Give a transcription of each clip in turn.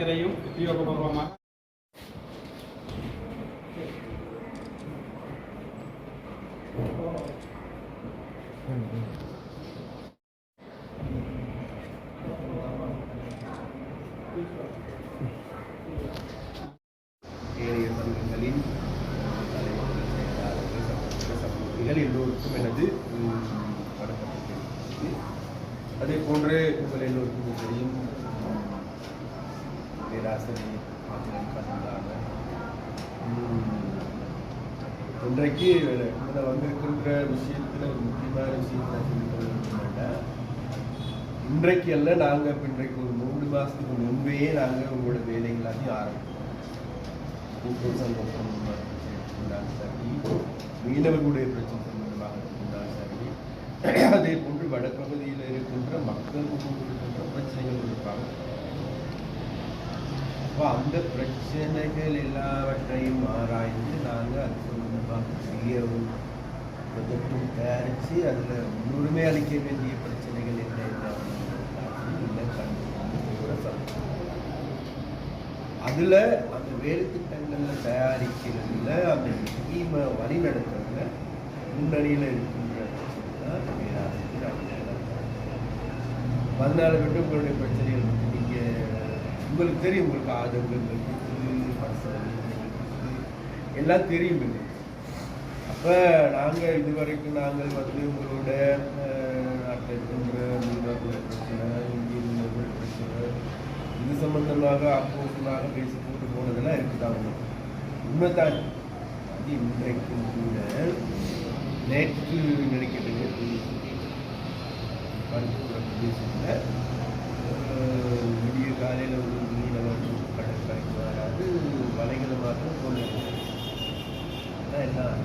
மகஜரையும் உத்தியோகபூர்வமாக எல்லோருக்கும் எனது ம், அதே போன்று உங்கள் எல்லோருக்கும் தெரியும் இன்றைக்கு இதில் வந்திருக்கின்ற விஷயத்தில் ஒரு முக்கியமான விஷயத்தை சொல்லிக்கொள்ள இன்றைக்கு அல்ல நாங்கள் இப்போ இன்றைக்கு ஒரு மூன்று மாதத்துக்கு முன்பே நாங்கள் உங்களோட வேலை எல்லாத்தையும் சந்தோஷம் கூட்டுறவு சங்கம் சம்பந்தமாக இருந்தாலும் சரி மீனவர்களுடைய பிரச்சனை சம்பந்தமாக இருந்தாலும் சரி அதே போன்று வடப்பகுதியில் இருக்கின்ற மக்கள் இருக்கின்ற பிரச்சனைகள் இருப்பாங்க. அப்போ அந்த பிரச்சனைகள் எல்லாவற்றையும் ஆராய்ந்து நாங்கள் அது சம்பந்தமாக பெரிய ஒரு தயாரித்து அதில் முன்னுரிமை அளிக்க வேண்டிய பிரச்சனைகள் என்ன என்ன கண்டு அதில் அந்த வேலைத்திட்டங்களில் தயாரிக்கிறதுல அந்த ஸ்கீமை வழி நடத்துறதுல முன்னணியில் இருக்கின்ற பதினாலு விட்டு உங்களுடைய பிரச்சனைகள் இருக்கு. உங்களுக்கு தெரியும் உங்களுக்கு ஆதங்கங்கள் இருக்குது மனசு எல்லாம் தெரியும் இது அப்போ நாங்கள் இதுவரைக்கும் நாங்கள் வந்து உங்களோட அஹ், நாட்டில் இருக்கின்ற மீனவர்கள் பிரச்சனை இந்திய மீனவர்கள் பிரச்சனை இது சம்பந்தமாக அப்போசமாக பேசி போட்டு போனதெல்லாம் இருக்குதாங்க உண்மைதான். அது இன்றைக்கும் கூட நேற்று நினைக்கிறது நேற்று மருத்துவ பிரதேசத்தில் விடிய காலையில் ஒரு மீனவர் கடற்கரைக்கு வராது மலைகளை மாத்திரம் கொண்டு அதான் எல்லாம்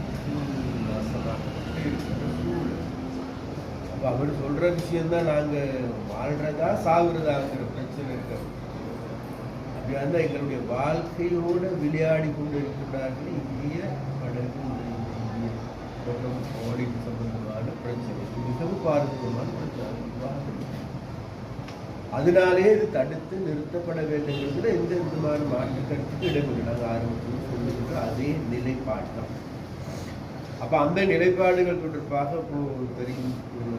அப்போ அவர் சொல்கிற விஷயம்தான் நாங்கள் வாழ்கிறதா சாகுறதாங்கிற பிரச்சனை இருக்கிறது அப்படி அந்த எங்களுடைய வாழ்க்கையோடு விளையாடி கொண்டு இருக்கின்றார்கள் இந்திய படகு இந்திய தொடர்பு கோடி சம்பந்தமான பிரச்சனை மிகவும் பாரதமான பிரச்சனை அதனாலே இது தடுத்து நிறுத்தப்பட வேண்டுங்கிறதுல எந்த விதமான மாற்று கருத்துக்கு இடமில்லை. நாங்கள் ஆரம்பத்தில் சொல்லுகின்ற அதே நிலைப்பாடு தான். அப்போ அந்த நிலைப்பாடுகள் தொடர்பாக இப்போ தெரியும் ஒரு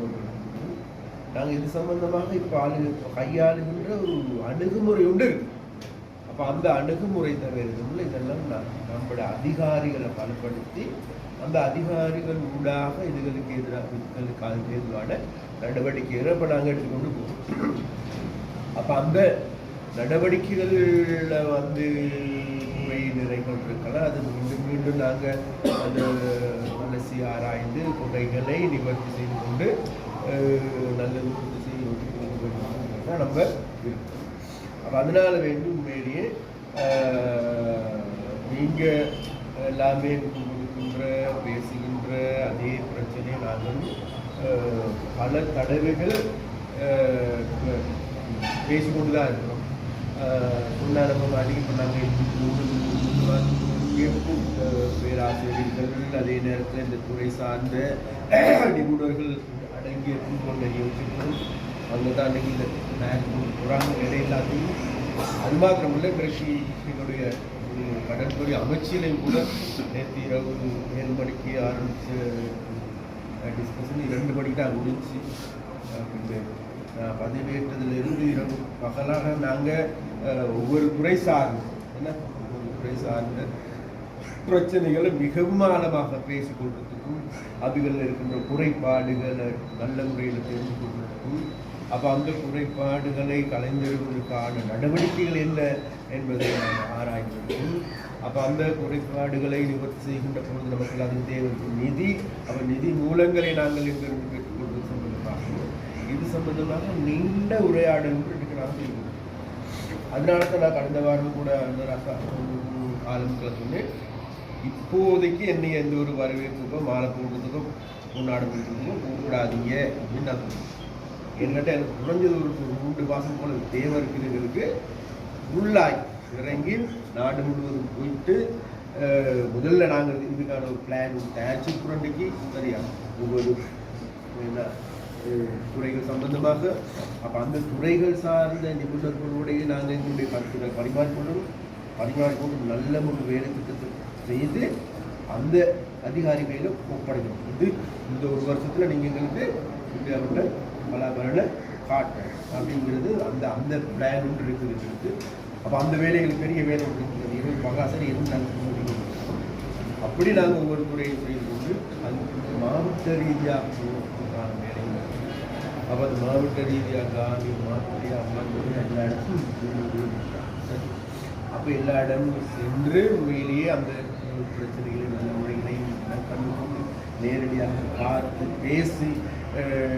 ஒரு நாங்கள் இது சம்பந்தமாக இப்போ ஆளு கையாளுகின்ற ஒரு அணுகுமுறை உண்டு இருக்கு. அப்போ அந்த அணுகுமுறை தவிர்த்து இதெல்லாம் நம்முடைய அதிகாரிகளை பலப்படுத்தி அந்த அதிகாரிகள் ஊடாக இதுகளுக்கு எதிராக இதுகளுக்கு எதிரான நடவடிக்கைகளை இப்போ நாங்கள் எடுத்துக்கொண்டு போகிறோம் அப்போ அந்த நடவடிக்கைகளில் வந்து குறை நிறைகள் இருக்கலாம் அது மீண்டும் மீண்டும் நாங்கள் அந்த அலசி ஆராய்ந்து குறைகளை நிவர்த்தி செய்து கொண்டு நல்லது செய்து கொண்டு தான் நம்ம இருக்கோம் அப்போ அதனால் வேண்டும் உண்மையிலேயே நீங்கள் எல்லாமே கொடுக்கின்ற பேசுகின்ற அதே பிரச்சனையை நாங்களும் பல தடவைகள் பேசிக்கொண்டு தான் இருக்கிறோம். சொன்னாலும் அதிகம் பண்ணாங்க நாங்கள் பேராசிரியர்கள் அதே நேரத்தில் இந்த துறை சார்ந்த நிபுணர்கள் அடங்கிய குழுக்கள் யோசிக்கணும் அவங்க தான் அன்றைக்கி இந்த மேட்ச் போகிறாங்க இடையில்லாத்தையும் அது மாத்திரமில்லை கிருஷி எங்களுடைய ஒரு கடற்கரை அமைச்சியிலையும் கூட நேற்று இரவு ஏழு மணிக்கு ஆரம்பித்து டிஸ்கஷன் இரண்டு மணிக்கு தான் முடிஞ்சு அப்படின்னு பதிவேற்றதிலிருந்து பதவியேற்றதிலிருந்து இரவு பகலாக நாங்கள் ஒவ்வொரு துறை சார்ந்து என்ன? ஒவ்வொரு துறை சார்ந்த பிரச்சனைகளை மிகவும் ஆழமாக பேசிக் கொள்றதுக்கும் அதுகளில் இருக்கின்ற குறைபாடுகளை நல்ல முறையில் தெரிந்து கொள்வதற்கும் அப்போ அந்த குறைபாடுகளை கலைஞர்களுக்கான நடவடிக்கைகள் என்ன என்பதை நாம் ஆராய்வதற்கும் அப்போ அந்த குறைபாடுகளை நிவர்த்தி செய்கின்ற பொழுது நமக்கு அதுக்கு தேவை நிதி அப்போ நிதி மூலங்களை நாங்கள் எங்கிருந்து பெற்றுக்கொள்வது சம்பந்தமாகவும் இது சம்பந்தமாக நீண்ட உரையாடல் இன்றைக்கு நாம் செய்கிறோம் அதனால தான் நான் கடந்த வாரம் கூட அந்த ரசா சொன்னேன். இப்போதைக்கு என்னை எந்த ஒரு வரவேற்புக்கோ மாலை போடுறதுக்கோ கொண்டாட போடுறதுக்கோ கூடாதீங்க அப்படின்னு நான் சொன்னேன். என்கிட்ட எனக்கு குறைஞ்சது ஒரு ஒரு மூன்று மாதம் போல தேவை இருக்குதுங்களுக்கு உள்ளாய் இறங்கி நாடு முழுவதும் போயிட்டு முதல்ல நாங்கள் இதுக்கான ஒரு பிளான் தயாரிச்சு புரண்டிக்கு சரியா? ஒவ்வொரு என்ன துறைகள் சம்பந்தமாக. அப்போ அந்த துறைகள் சார்ந்த நிபுணர்களுடைய நாங்கள் எங்களுடைய கருத்துக்கள் பரிமாறிக்கொள்ளும் பரிமாறிக்கொண்டு நல்ல ஒரு வேலை திட்டத்தை செய்து அந்த அதிகாரிகளில் ஒப்படைக்கணும் இது இந்த ஒரு வருஷத்தில் நீங்கள் எங்களுக்கு இந்தியாவோட பலாபலனை காட்டு அப்படிங்கிறது அந்த அந்த பிளான் ஒன்று இருக்குது அப்போ அந்த வேலைகள் பெரிய வேலை ஒன்று இருக்குது இருபது பகாசரி அப்படி நாங்கள் ஒவ்வொரு துறையும் செய்து கொண்டு அது மாவட்ட ரீதியாக போவதற்கான வேலைகள். அப்போ அது மாவட்ட ரீதியாக காந்தி மாவட்ட அம்மா எல்லா இடத்தும் அப்போ எல்லா இடமும் சென்று உண்மையிலேயே அந்த பிரச்சனைகளை நல்ல முறைகளை கண்டுகொண்டு நேரடியாக பார்த்து பேசி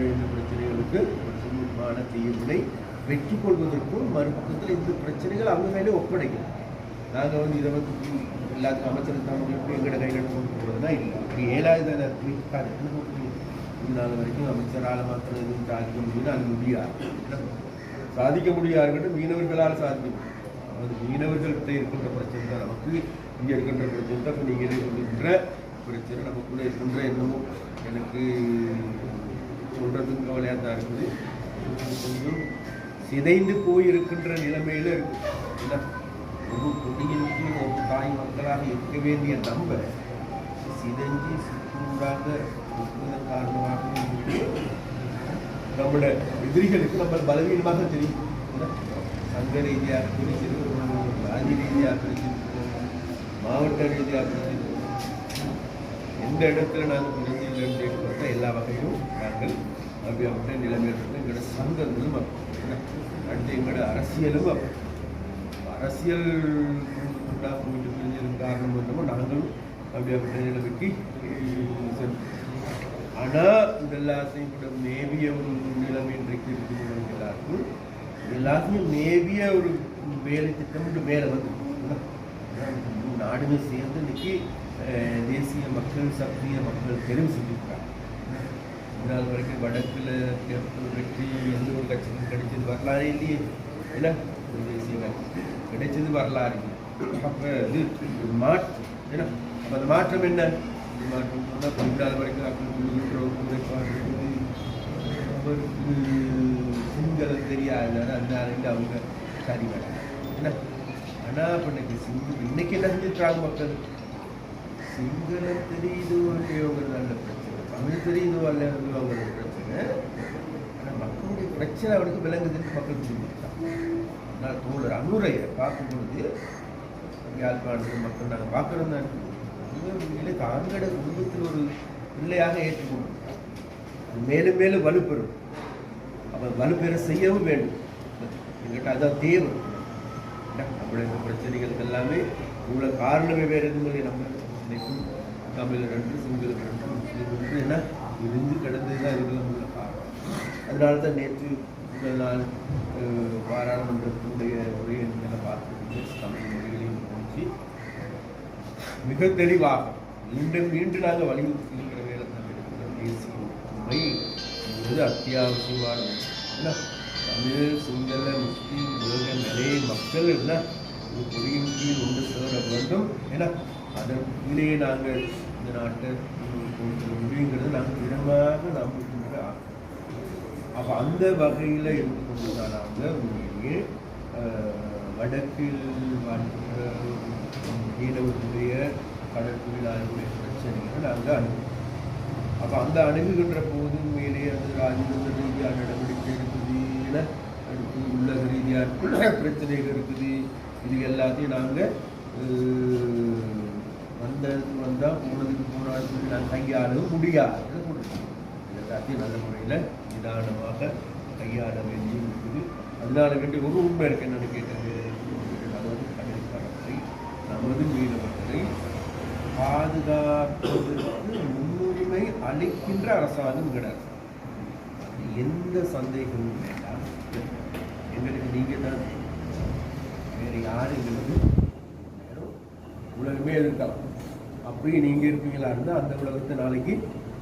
இந்த பிரச்சனைகளுக்கு ஒரு சுமூகமான தீர்வுகளை வெற்றி கொள்வதற்கும் மறுபக்கத்தில் இந்த பிரச்சனைகள் அவங்க மேலே ஒப்படைக்கும் நாங்கள் வந்து இதை வந்து எல்லாத்துக்கும் அமைச்சருக்கு அவங்களுக்கு எங்கட கையில் கொண்டு போகிறதுனா இல்லை. அப்படி ஏழாவது தானே நாள் வரைக்கும் அமைச்சரால் மாத்திரம் எதுவும் சாதிக்க முடியும்னு அது முடியாது. சாதிக்க முடியாதுன்னு மீனவர்களால் சாதிக்க முடியும் அது மீனவர்கள்ட்ட இருக்கின்ற பிரச்சனை தான். நமக்கு இங்கே இருக்கின்ற பிரச்சனை தான். இப்போ நீங்கள் இருக்கின்ற பிரச்சனை நமக்குள்ளே இருக்கின்ற என்னமோ எனக்கு சொல்கிறதுக்கு கவலையாக தான் இருக்குது. கொஞ்சம் சிதைந்து போயிருக்கின்ற நிலைமையில் நிலைமையில இருக்கு ஒரு குடியின் ஒரு தாய் மக்களாக இருக்க வேண்டிய நம்ப சிதைஞ்சு சிக்கூடாக இருப்பதன் காரணமாக நம்மளோட எதிரிகளுக்கு நம்ம பலவீனமாக தெரியும். சங்க ரீதியாக பிரிச்சிருக்கிறோம் ராஜ்ய ரீதியாக பிரிச்சிருக்கிறோம் மாவட்ட ரீதியாக பிரிச்சிருக்கிறோம் எந்த இடத்துல நாங்கள் பிரிஞ்சில்லைன்னு பார்த்தா எல்லா வகையிலும் நாங்கள் அப்படிப்பட்ட நிலைமையில் இருக்கு எங்களோட சங்கங்களும் அப்படி. என்ன? அடுத்து எங்களோட அரசியலும் அரசியல் உண்டாக போயிட்டு பிரிஞ்சதுக்கு காரணம் என்னமோ நாங்களும் அப்படிப்பட்ட நிலைமைக்கு ஆனால் இது எல்லாத்தையும் கூட மேபிய ஒரு நிலைமை இன்றைக்கு இருக்குது எல்லாருக்கும் எல்லாத்தையும் ஒரு வேலை திட்டம் மேலே வந்து நாடுமே சேர்ந்து இன்னைக்கு தேசிய மக்கள் சக்திய மக்கள் தெரிவு செஞ்சிருக்காங்க இதனால் வரைக்கும் வடக்கில் தேர்தல் வெற்றி எந்த ஒரு கட்சிக்கும் கிடைச்சது வரலாறு இல்லையே. இல்லை? ஒரு தேசிய கட்சி. கிடைச்சது வரலாறு. அப்போ இது ஒரு மாற்றம் ஏன்னா அப்போ அந்த மாற்றம் என்ன? இந்த மாற்றம் சொன்னால் பின்னால் வரைக்கும் அப்படி சொல்லுகின்ற அவருக்கு சிங்களம் தெரியாதனால அந்த நாளைக்கு அவங்க சரி வராங்க என்ன? ஆனால் அப்போ எனக்கு சிங்க இன்னைக்கு என்ன செஞ்சுட்டாங்க மக்கள்? சிங்களம் தெரியுது இல்லையோங்கிற நல்ல பிரச்சனை தமிழ் வரல இல்லையோங்கிற பிரச்சனை. ஆனால் மக்களுடைய பிரச்சனை அவனுக்கு விளங்குதுன்னு மக்கள் புரிஞ்சுக்கிட்டான் நான் தோழர் அனுரையை பார்க்கும் பொழுது யாழ்ப்பாணத்தில் மக்கள் நாங்கள் பார்க்குறோம் தான். உண்மையிலே தாங்களோட குடும்பத்தில் ஒரு பிள்ளையாக ஏற்றுக்கொண்டு மேலும் மேலும் வலுப்பெறும். அவன் வலுப்பெற செய்யவும் வேண்டும். எங்கிட்ட அதான் தேவை. என்ன, நம்மளுடைய பிரச்சனைகளுக்கு எல்லாமே உள்ள காரணமே வேறு எதுவும் நம்ம இன்னைக்கும் தமிழ் ரெண்டு சிங்களம் ரெண்டு முஸ்லீம் ரெண்டு என்ன இருந்து கிடந்து தான் இருக்கிறது உள்ள காரணம் அதனால தான் நேற்று முதல் நாள் பாராளுமன்றத்தினுடைய உரையை நீங்கள் பார்த்துட்டு தமிழ் மொழிகளையும் முடிச்சு மிக தெளிவாக மீண்டும் மீண்டும் நாங்கள் வலியுறுத்தி வேலை தமிழ் தேசிய உண்மை என்பது அத்தியாவசியமான ஒன்று. என்ன? தமிழ் சிங்கள முஸ்லீம் உலக நிறைய மக்கள் என்ன? ஒரு கொடியின் கீழ் ஒன்று சேர வேண்டும். ஏன்னா அதன் நாங்கள் இந்த நாட்டை கொண்டு முடியுங்கிறது நாங்கள் திடமாக நம்புகின்ற ஆக்கம். அப்போ அந்த வகையில் இருந்து கொண்டுதான் நாங்கள் உண்மையிலேயே வடக்கில் வாழ்கின்ற மீனவர்களுடைய கடற்கொழிலாளர்களுடைய பிரச்சனைகளை நாங்கள் அணுகுவோம். அப்போ அந்த அணுகுகின்ற போது மேலே அது ராஜதந்திர ரீதியாக நடவடிக்கை எடுக்குது என அடுத்து உள்ளக ரீதியாக பிரச்சனைகள் இருக்குது. இது எல்லாத்தையும் நாங்கள் வந்த இடத்துக்கு வந்தால் போனதுக்கு போனால் சொல்லி நாங்கள் கையாளவும் முடியாது. கொடுக்கணும் எல்லாத்தையும் நல்ல முறையில் நிதானமாக கையாள வேண்டியும் இருக்குது. அதனால வேண்டிய ஒரு உண்மை இருக்கு என்னன்னு கேட்டது நமது கடற்கரை நமது மீனவர்களை பாதுகாப்பதற்கு முன்னுரிமை அளிக்கின்ற அரசாங்கம் கிடையாது எந்த சந்தேகமும் வேண்டாம். எங்களுக்கு நீங்கள் தான் வேறு யாரும் எங்களுக்கு உலகமே இருக்கா அப்படியே நீங்கள் இருப்பீங்களா இருந்தால் அந்த உலகத்தை நாளைக்கு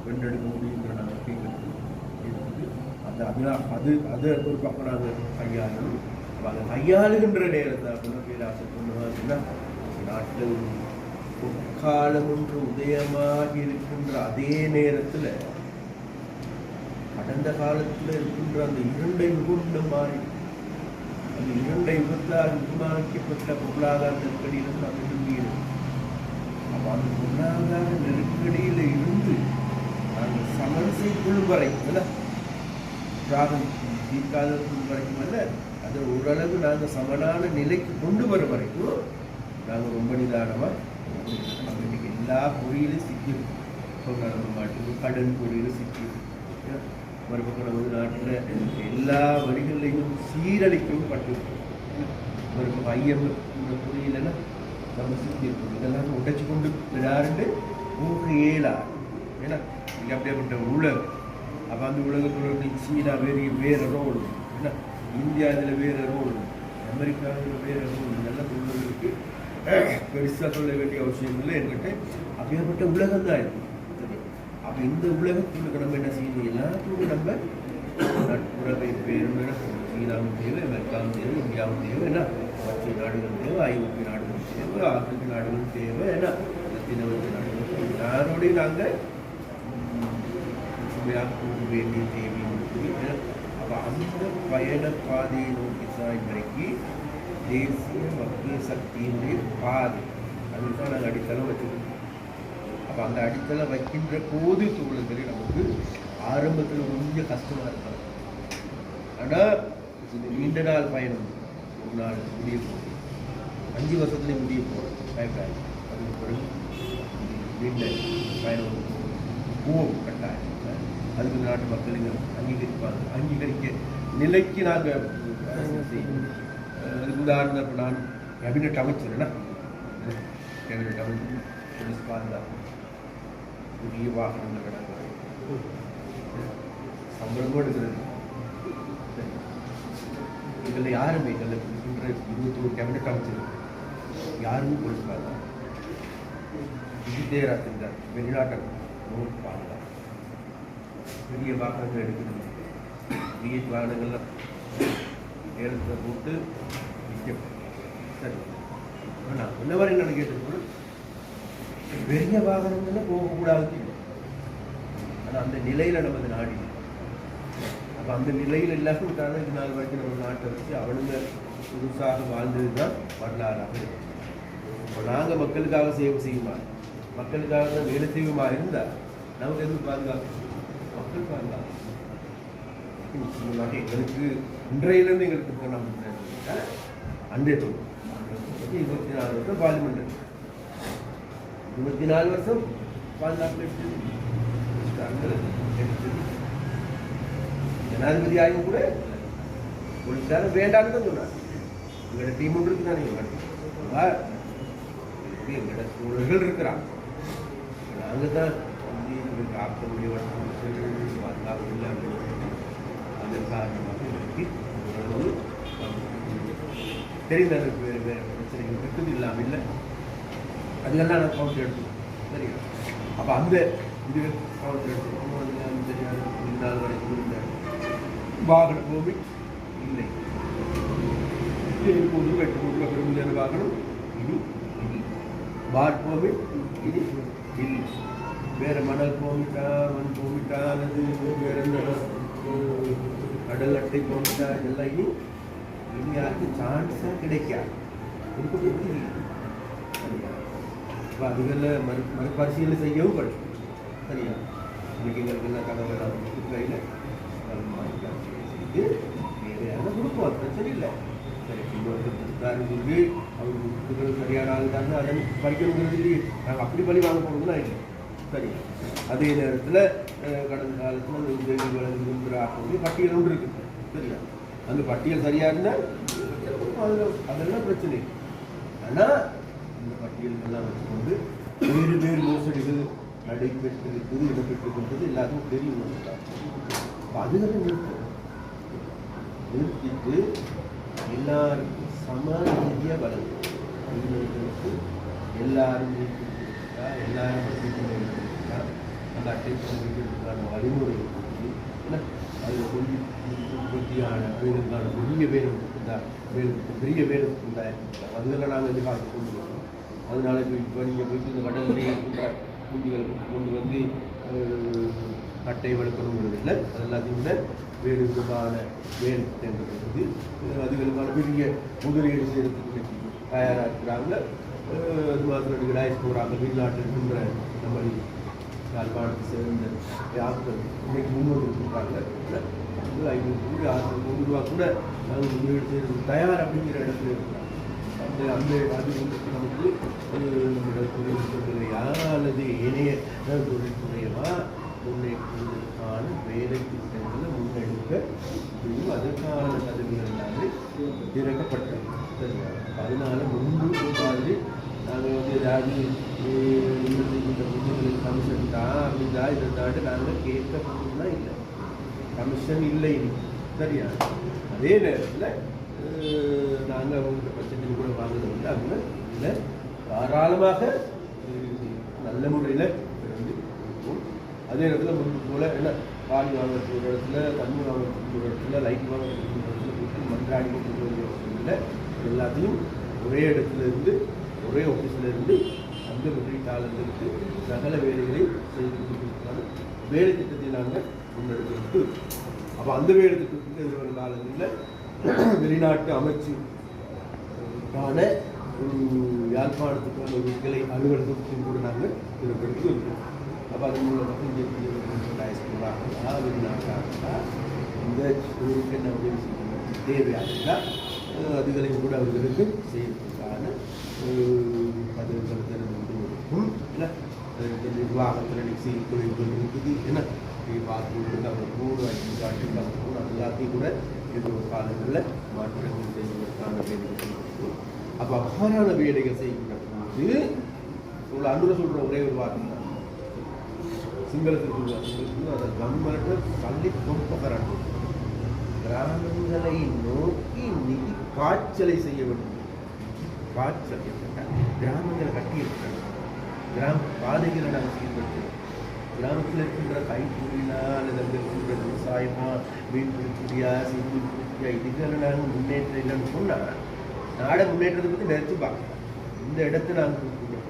வென்றெடுக்க முடியுங்கிற நம்பிக்கை இருக்குது. அது அதனால் அது அது ஒரு பக்கம் நாங்கள் கையாளணும் அதை கையாளுகின்ற நேரத்தை குணவீராசை சொன்னா நாட்டில் பொற்காலம் ஒன்று உதயமாக இருக்கின்ற அதே நேரத்தில் கடந்த காலத்தில் இருக்கின்ற அந்த இரண்டை யுகம் மாறி அந்த இரண்டை யுகத்தால் உருவாக்கப்பட்ட பொருளாதார நெருக்கடியிலிருந்து நாம் விரும்பியது பொருளாதார நெருக்கடியில் இருந்து நாங்கள் சமரசை கொள்ளும் வரை இல்லை ராகம் தீர்க்காத வரைக்கும் அல்ல அது ஓரளவு நாங்கள் சமனான நிலைக்கு கொண்டு வர வரைக்கும் நாங்கள் ரொம்ப நிதானமாக நம்ம இன்னைக்கு எல்லா பொறியிலும் சிக்கிடும் சொன்னாலும் மாட்டுக்கு கடன் பொறியிலும் சிக்கிடும் மறுபக்கம் நமது நாட்டில் எல்லா வழிகளிலையும் சீரழிக்கவும் பட்டு மறுபக்கம் ஐயம் இந்த பொறியிலன்னா நம்ம சிக்கியிருக்கோம் இதெல்லாம் உடைச்சு கொண்டு விடாருண்டு ஊக இயலா ஏன்னா இது அப்படியாப்பட்ட உலகம் அப்போ அந்த உலகத்தில் நீ சீனா வேறு வேறு ரோடு என்ன இந்தியா இதில் வேறு ரோடு அமெரிக்காவில் வேறு ரோடு இதெல்லாம் உள்ளவர்களுக்கு பெருசாக சொல்ல வேண்டிய அவசியம் இல்லை என்கிட்ட. அப்படியாப்பட்ட உலகம் தான் இது. அப்போ இந்த உலகத்துக்கு நம்ம என்ன செய்யணும்? எல்லாத்துக்கும் நம்ம நட்புறவை பேருன்னு சீனாவும் தேவை அமெரிக்காவும் தேவை இந்தியாவும் தேவை. என்ன மற்ற நாடுகள் தேவை ஐரோப்பிய நாடுகள் தேவை ஆப்பிரிக்க நாடுகள் தேவை ஏன்னா லத்தீன நாடுகள் தேவை யாரோடையும் நாங்கள் வேண்டிய தேவை அப்போ அந்த பயண பாதையை நோக்கி தான் இன்றைக்கு தேசிய மக்கள் சக்தியினுடைய பாதை. அதுக்கு தான் நாங்கள் அடித்தளம் வச்சுருக்கோம். அப்போ அந்த அடித்தளம் வைக்கின்ற போது சூழல்களே நமக்கு ஆரம்பத்தில் கொஞ்சம் கஷ்டமாக இருக்கலாம். ஆனால் நீண்ட நாள் பயணம் ஒரு நாள் முடிய போகுது. அஞ்சு வருஷத்துலேயே முடிய போகிறோம் பயப்படாது அதுக்கு பிறகு வீட்டில் பயணம் பூவம் கட்டாயம் அதுக்கு நாட்டு மக்கள் இங்கே அங்கீகரிப்பாங்க. அங்கீகரிக்க நிலைக்கு நாங்கள் செய்யணும் அதுக்கு உதாரணம் இப்போ நான் கேபினட் அமைச்சர்னா கேபினட் அமைச்சர் போலீஸ் பாதுகாப்பு புதிய வாகனங்கள் கிடக்கிறது சம்பளம் கொடுக்கிறது இதில் யாருமே இதில் இருக்கின்ற இருபத்தோரு கேபினட் அமைச்சர் யாருமே போலீஸ் பாதுகாப்பு விஜய் வெளிநாட்டு வெளிநாட்டை நோட் பெரிய பாகங்கள் எடுக்கணும் பெரிய வாகனங்கள்லாம் ஏலத்தை போட்டு சரி. நான் சொன்ன வரை நான் பெரிய வாகனங்கள்ல போகக்கூடாது ஆனால் அந்த நிலையில் நம்ம நாடு நாடி அப்போ அந்த நிலையில் எல்லாருக்கும் விட்டாலும் இது நாள் வரைக்கும் நம்ம நாட்டை வச்சு அவனுங்க புதுசாக வாழ்ந்தது தான் வரலாறாக இருக்கும் இப்போ நாங்கள் மக்களுக்காக சேவை செய்யுமா? மக்களுக்காக தான் வேலை செய்யுமா இருந்தால் நமக்கு எதுவும் பாதுகாப்பு? மக்கள் பாதுகாப்பு. நிச்சயமாக எங்களுக்கு இன்றையிலேருந்து எங்களுக்கு போனால் அன்றே தோணும் இருபத்தி நாலு வருஷம் பார்லிமெண்ட் இருபத்தி நாலு வருஷம் பாதுகாப்பு எடுத்து ஜனாதிபதி ஆயும் கூட போலீஸ்காரன் வேண்டாம்னு தான் சொன்னார். எங்களோட டீம் ஒன்று இருக்கு தானே எங்களோட சூழல்கள் இருக்கிறான் நாங்கள் தான் வந்து எங்களுக்கு ஆக்க முடிய பாதுகாப்பு அப்படின்னு அதன் காரணமாக எங்களுக்கு ஓரளவு தெரிந்த அளவுக்கு வேறு வேறு பிரச்சனைகள் இருக்குது இல்லாமல் இல்லை. அதுக்கெல்லாம் நான் கவுண்ட் எடுத்துக்கோம் சரிங்களா அப்போ அந்த இது கவுண்ட் எடுத்துக்கோம் அதெல்லாம் தெரியாது. நாள் வரைக்கும் இருந்த வாகன பூமி இல்லை. இப்போது வெட்டு முள்ள பெருமிதான வாகனம். இது பார் பூமி இது இல்லை வேறு மணல் போமிட்டா மண் போமிட்டா அல்லது வேறு எந்த கடல் அட்டை போமிட்டா இதெல்லாம் இங்கே இனி யாருக்கும் சான்ஸாக கிடைக்காது இருக்க சரியா? அப்போ அதுகளில் மறு மறுபரிசீலனை செய்யவும் படும். சரியா? இன்னைக்கு எங்களுக்கு எல்லாம் கடவுள் கையில் செய்து வேறு யாரும் கொடுப்போம். பிரச்சனை இல்லை. சரி இன்னொருத்தர் சொல்லி அவர் புத்தகம் சரியான ஆள் தான் அதை படிக்கணுங்கிறது நாங்கள் அப்படி பண்ணி வாங்க போகணும்னா இல்லை. சரி. அதே நேரத்தில் கடந்த காலத்தில் அந்த உதவி வழங்குகின்ற ஆக்களுடைய பட்டியல் ஒன்று இருக்குது சரியா? அந்த பட்டியல் சரியாக இருந்தால் அதில் அதெல்லாம் பிரச்சனை இல்லை. ஆனால் இந்த பட்டியல்கள்லாம் வச்சுக்கொண்டு வேறு வேறு மோசடிகள் நடைபெற்றிருக்குது இடம்பெற்றுக் கொண்டது எல்லாத்துக்கும் தெரியும். அப்போ அதுகளை நிறுத்தணும் நிறுத்திட்டு எல்லாருக்கும் சம ரீதியாக வளரும் இளைஞர்களுக்கு எல்லாரும் நீக்கிட்டா எல்லாரும் அந்த அட்டென்ஷன் இருக்கிறதுக்கான வழிமுறை கொடுத்து, என்ன அதில் கொஞ்சம் உற்பத்தியான அதுகளுக்கான பெரிய பேரும் இந்த வேலை- பெரிய வேலை இந்த அதுகளை நாங்கள் இந்த காலத்துக்கு கொண்டு வரோம். அதனால இப்போ இப்போ நீங்கள் போயிட்டு இந்த கடலில் இருக்கின்ற கொண்டு வந்து கட்டை வளர்க்கணுங்கிறது இல்லை அது எல்லாத்தையும் விட வேறு விதமான வேலை திட்டங்கள் அதுகளுக்கான பெரிய முதலீடு செய்யறதுக்கு தயாராக இருக்கிறாங்க அஹ் அது மாத்திரம் விடாய்ச்சி போகிறாங்க வெளிநாட்டில் இருக்கின்ற நம்ம யாழ்ப்பாணத்தை சேர்ந்த யாருக்கள் இன்னைக்கு முன்னோடி இருக்காங்க வந்து ஐநூறு கோடி ஆறு கோடி ரூபா கூட நாங்கள் முதலீடு செய்யறது தயார் அப்படிங்கிற இடத்துல இருக்கிறாங்க அந்த அந்த அது வந்து நமக்கு அஹ், நம்முடைய தொழில்துறையா அல்லது இணைய அஹ், தொழில்துறையமா முன்னேற்றுவதற்கான வேலை திட்டங்களை முன்னெடுக்க முடியும். அதற்கான கதவுகள் எல்லாமே திறக்கப்பட்டது. அதனால் அதனால முன்பு மாதிரி நாங்கள் வந்து ஏதாவது இந்த இந்த கமிஷன் தான் அப்படிதா இதை தாண்டி நாங்கள் கேட்க போகிறதுலாம் இல்லை. கமிஷன் இல்லை சரியா? அதே நேரத்தில் நாங்கள் அவங்க பட்சத்தில் கூட வாங்குறது வந்து அவங்க இல்லை. தாராளமாக நல்ல முறையில் அதே நேரத்தில் முன்பு போல என்ன பாலி வாங்குறதுக்கு ஒரு இடத்துல தண்ணி வாங்குறதுக்கு ஒரு இடத்துல லைட் வாங்குறதுக்கு ஒரு இடத்துல கொடுத்து மன்றாடி கொண்டு இல்லை. எல்லாத்தையும் ஒரே இடத்துல இருந்து ஒரே ஆஃபீஸில் இருந்து அந்த முதலீட்டாளர்களுக்கு சகல வேலைகளை செய்து கொடுத்துருக்காங்க வேலை திட்டத்தை நாங்கள் முன்னெடுத்து அப்போ அந்த வேலை திட்டத்துக்கு எதிர்வரும் காலங்களில் வெளிநாட்டு அமைச்சுக்கான யாழ்ப்பாணத்துக்கான ஒரு கிளை அலுவலகத்தையும் கூட நாங்கள் திறப்பெடுத்து இருக்கோம் அப்போ அது மூலமாக இங்கே டயஸ்போராக வெளிநாட்டாக இந்த ஊருக்கு என்ன உதவி செய்யணும் தேவையாக அதுகளையும் கூட அவர்களுக்கு செய்யறதுக்கான பதவிகள் திறந்து இருக்கும் இல்லை இந்த நிர்வாகத்தில் நிச்சய தொழில்கள் இருக்குது என்ன பார்த்து அவர் மூணு ஐந்து காட்டு மூணு அது எல்லாத்தையும் கூட எதிர்வரும் காலங்களில் மாற்றங்கள் செய்வதற்கான வேலைகள் அப்போ அவ்வாறான வேலைகள் செய்கின்ற போது உங்களை அன்புல சொல்கிற ஒரே ஒரு வார்த்தை சிங்களத்துக்கு சிங்களத்தில் சொல்லுவார் சிங்களத்தில் அதை கம்மர்ட்டு கிராமங்களை நோக்கி நிதி காய்ச்சலை செய்ய வேண்டும். காய்ச்சல் கிராமங்களை கட்டியிருக்கிறாங்க கிராம பாதைகளை நாங்கள் செயல்படுத்துகிறோம் கிராமத்தில் இருக்கின்ற கைத்தொழிலா அல்லது அங்கே இருக்கின்ற விவசாயமா மீன் பிடிச்சியா செஞ்சு பிடிச்சியா இதுகளை நாங்கள் முன்னேற்றம் இல்லைன்னு சொன்னால் நாடை முன்னேற்றத்தை பற்றி நினைச்சு பார்க்கலாம். இந்த இடத்தை நாங்கள் கொடுக்கணும்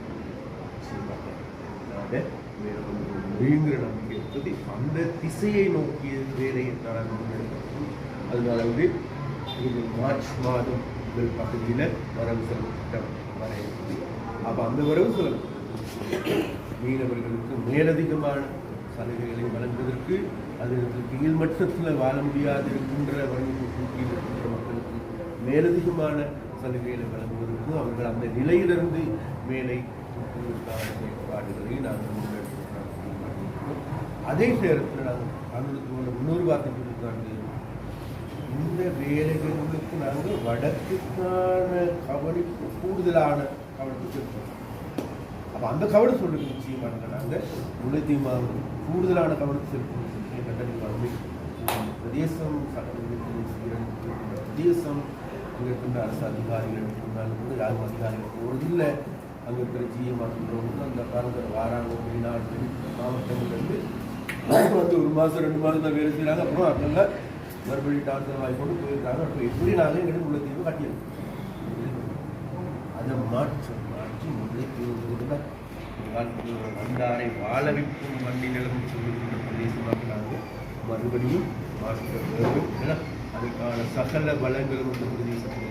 வேறு வேற அப்படிங்கிற நம்பிக்கை இருக்குது அந்த திசையை நோக்கிய வேலையை நான் அதனால வந்து இது மார்ச் மாதம் முதல் பகுதியில் வரவு செலவு திட்டம் வர இருக்குது அப்போ அந்த வரவு செலவு மீனவர்களுக்கு மேலதிகமான சலுகைகளை வழங்குவதற்கு அதற்கு கீழ்மட்டத்தில் வாழ முடியாது இருக்கின்ற வறுமைக்கு கீழ் இருக்கின்ற மக்களுக்கு மேலதிகமான சலுகைகளை வழங்குவதற்கு அவர்கள் அந்த நிலையிலிருந்து மேலே தூக்குவதற்கான நாங்கள் அதே நேரத்தில் அவங்களுக்கு முன்னூறு வார்த்தை கொடுத்தாங்க. இந்த வேலைகளுக்கு நாங்கள் வடக்குக்கான கவனிப்பு கூடுதலான கவனிப்பு செலுத்துறோம் அப்போ அந்த கவனம் சொல்லுங்க நிச்சயமாக நாங்கள் முல்லைத்தீவு கூடுதலான கவனம் செலுத்தணும் கட்டணி பிரதேசம் சட்டமன்ற பிரதேசம் அங்கே இருக்கின்ற அரசு அதிகாரிகள் இருந்தாலும் கூட யாரும் அதிகாரிகள் போவதில்லை அங்கே இருக்கிற ஜிஎம் அப்படின்றவங்க அந்த காலத்தில் வாராங்க வெளிநாடு மாவட்டங்கள்லேருந்து வந்து ஒரு மாதம் ரெண்டு மாதம் தான் வேலை செய்கிறாங்க அப்புறம் அவங்க மறுபடியும் டான்சர் வாங்கி கொண்டு போயிருக்காங்க. அப்போ எப்படி நாங்கள் எங்களுக்கு உள்ள தீர்வு கட்டியிருக்கோம்? அதை மாற்றி மாற்றி முல்லைத்தீவு வந்தாரை வாழவிக்கும் வண்டி மண்ணிலும் சொல்லுகின்ற பிரதேசமாக நாங்கள் மறுபடியும் மாற்ற வேண்டும் ஏன்னா அதுக்கான சகல வளங்களும் அந்த பிரதேசத்தில்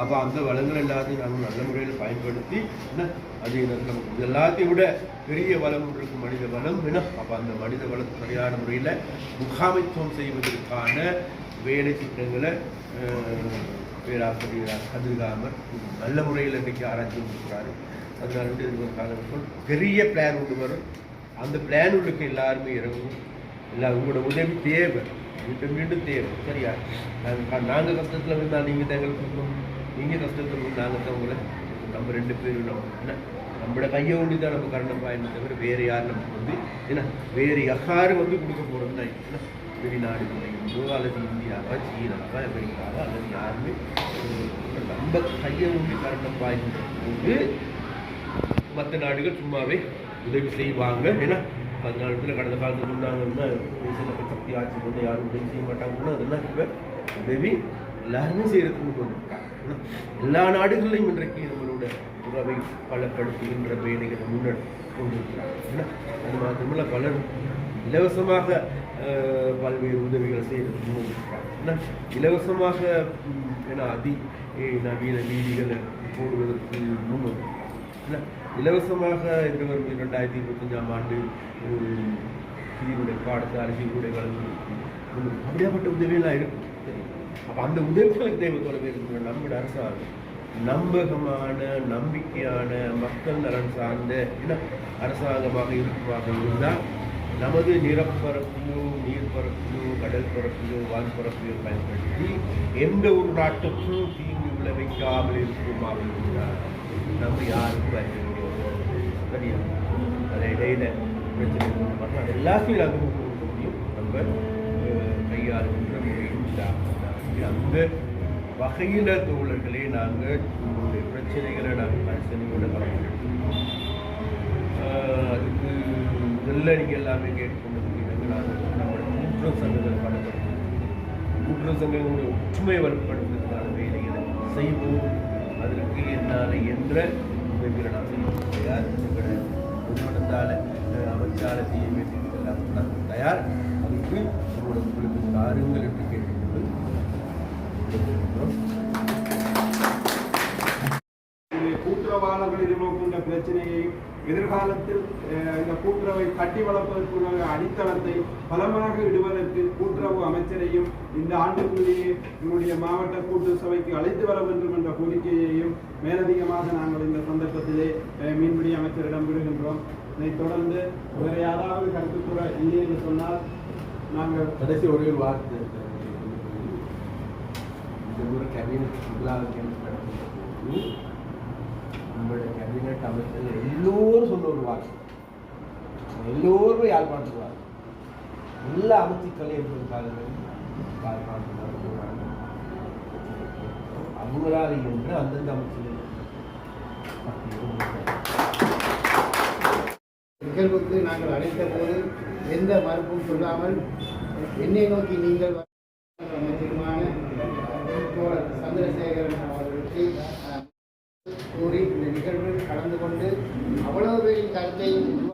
அப்போ அந்த வளங்கள் எல்லாத்தையும் நாங்கள் நல்ல முறையில் பயன்படுத்தி என்ன? அது நமக்கு இது எல்லாத்தையும் விட பெரிய வளம் இருக்கும் மனித வளம் என்ன? அப்போ அந்த மனித வளத்தை சரியான முறையில் முகாமைத்துவம் செய்வதற்கான வேலை திட்டங்களை அஹ், பேராசிரியர் கதிர்காமர் நல்ல முறையில் இன்றைக்கி ஆராய்ச்சி கொடுக்குறாரு அதனால வந்து ஒரு பெரிய பிளான் ஒன்று வரும். அந்த பிளான் உள்ளுக்கு எல்லாருமே இறங்கும். இல்லை உங்களோட உதவி தேவை. மீண்டும் மீண்டும் தேவை. சரியா? நாங்கள் நாங்கள் கஷ்டத்தில் இருந்தால் நீங்கள் எங்களுக்கு நீங்கள் கஷ்டத்தில் நாங்கள் தவிர நம்ம ரெண்டு பேரும் நம்ம என்ன? நம்மளோட கையை ஒண்டி தான் நம்ம கரணம் பாயணும் தவிர வேறு யார் நமக்கு வந்து என்ன? வேறு யாரும் வந்து கொடுக்க போகிறோம்னா என்ன? வெளிநாடுகளிலோ அல்லது இந்தியாவா சீனாவா அமெரிக்காவா அல்லது யாருமே நம்ம கையை ஒண்டி கரணம் பாய்கின்ற போது மற்ற நாடுகள் சும்மாவே உதவி செய்வாங்க. ஏன்னா பதினாலு பேர் கடந்த காலத்துக்கு முன்னாங்கன்னா தேசிய சக்தி ஆட்சி வந்து யாரும் உதவி செய்ய மாட்டாங்கன்னா அதெல்லாம் இப்போ உதவி எல்லாருமே செய்யறதுக்கு கொண்டு வந்திருக்காங்க. எல்லா நாடுகளிலும் இன்றைக்கு நம்மளோட உறவை பலப்படுத்துகின்ற வேலைகளை முன்னெடுத்து கொண்டிருக்கிறாங்க அது மாத்திரமல்ல பலர் இலவசமாக பல்வேறு உதவிகள் செய்யறதுக்கு முன்வந்திருக்கிறார். என்ன? இலவசமாக ஏன்னா அதி நவீன வீதிகளை போடுவதற்கு முன் வந்திருக்கிறார். என்ன? இலவசமாக எதிர்வரும் இரண்டாயிரத்தி இருபத்தஞ்சாம் ஆண்டு ஒரு சீருடை பாடசாலை கூட வழங்கி அப்படியாப்பட்ட உதவியெல்லாம் இருக்கும் அப்போ அந்த உதவிகளை தேவை தொலைவே நம்முடைய அரசாங்கம். நம்பகமான நம்பிக்கையான மக்கள் நலன் சார்ந்த என்ன அரசாங்கமாக இருப்பதாக இருந்தால் நமது நிலப்பரப்பிலோ நீர்ப்பரப்பிலோ கடல் பரப்பிலோ வான்பரப்பிலோ பயன்படுத்தி எந்த ஒரு நாட்டுக்கும் தீங்கு விளைவிக்காமல் இருக்குமாக இருந்தால் நம்ம யாருக்கும் அறிய சரியா? அதை இடையில பிரச்சனை எல்லாத்தையும் நாங்கள் கொடுக்க முடியும் நம்ம கையாளுகின்ற முறையும் தான் அந்த வகையில் தோழர்களே நாங்கள் உங்களுடைய பிரச்சனைகளை நாங்கள் கரிசனையோட அதுக்கு முதல்ல நீங்கள் எல்லாமே கேட்டுக்கொண்டு நாங்கள் நம்மளோட கூட்டுறவு சங்கங்கள் பலப்படுத்தும் கூட்டுறவு சங்கங்களுடைய ஒற்றுமை வலுப்படுத்துவதற்கான வேலைகளை செய்வோம். அதற்கு என்னால் என்ற உதவிகளை நான் செய்வோம் தயார் எங்களோட நிறுவனத்தால் அமைச்சால செய்ய வேண்டியதெல்லாம் நாங்கள் தயார். அதுக்கு உங்களோட உங்களுக்கு தாருங்கள் என்று விடைபெறுகிறோம். கூட்டுறவாளர்கள் எதிர்நோக்கின்ற பிரச்சனையை எதிர்காலத்தில் இந்த கூட்டுறவை கட்டி வளர்ப்பதற்குள்ள அடித்தளத்தை பலமாக இடுவதற்கு கூட்டுறவு அமைச்சரையும் இந்த ஆண்டுக்குள்ளேயே என்னுடைய மாவட்ட கூட்டு சபைக்கு அழைத்து வர வேண்டும் என்ற கோரிக்கையையும் மேலதிகமாக நாங்கள் இந்த சந்தர்ப்பத்திலே மீன்பிடி அமைச்சரிடம் விடுகின்றோம் இதைத் தொடர்ந்து வேறு யாராவது கருத்து கூற இல்லை என்று சொன்னால் நாங்கள் கடைசி ஒரு வார்த்தை ஒரு கேபினட் முதலாவது கேபினட் நடக்கின்ற போது நம்மளுடைய கேபினட் அமைச்சர்கள் எல்லோரும் சொல்ல ஒரு வார்த்தை எல்லோருமே யாழ்ப்பாணத்துக்கு வாங்க எல்லா அமைச்சுக்களையும் இருப்பதற்காக யாழ்ப்பாணத்துக்கு வர போகிறாங்க அவங்களால் என்று அந்தந்த அமைச்சர்கள் நிகழ்வுக்கு நாங்கள் அழைத்த போது எந்த மறுப்பும் சொல்லாமல் என்னை நோக்கி நீங்கள் வர- சந்திரசேகரன் அவர்களுக்கு கூறி இந்த நிகழ்வில் கலந்து கொண்டு அவ்வளவு பேரின் கருத்தையும்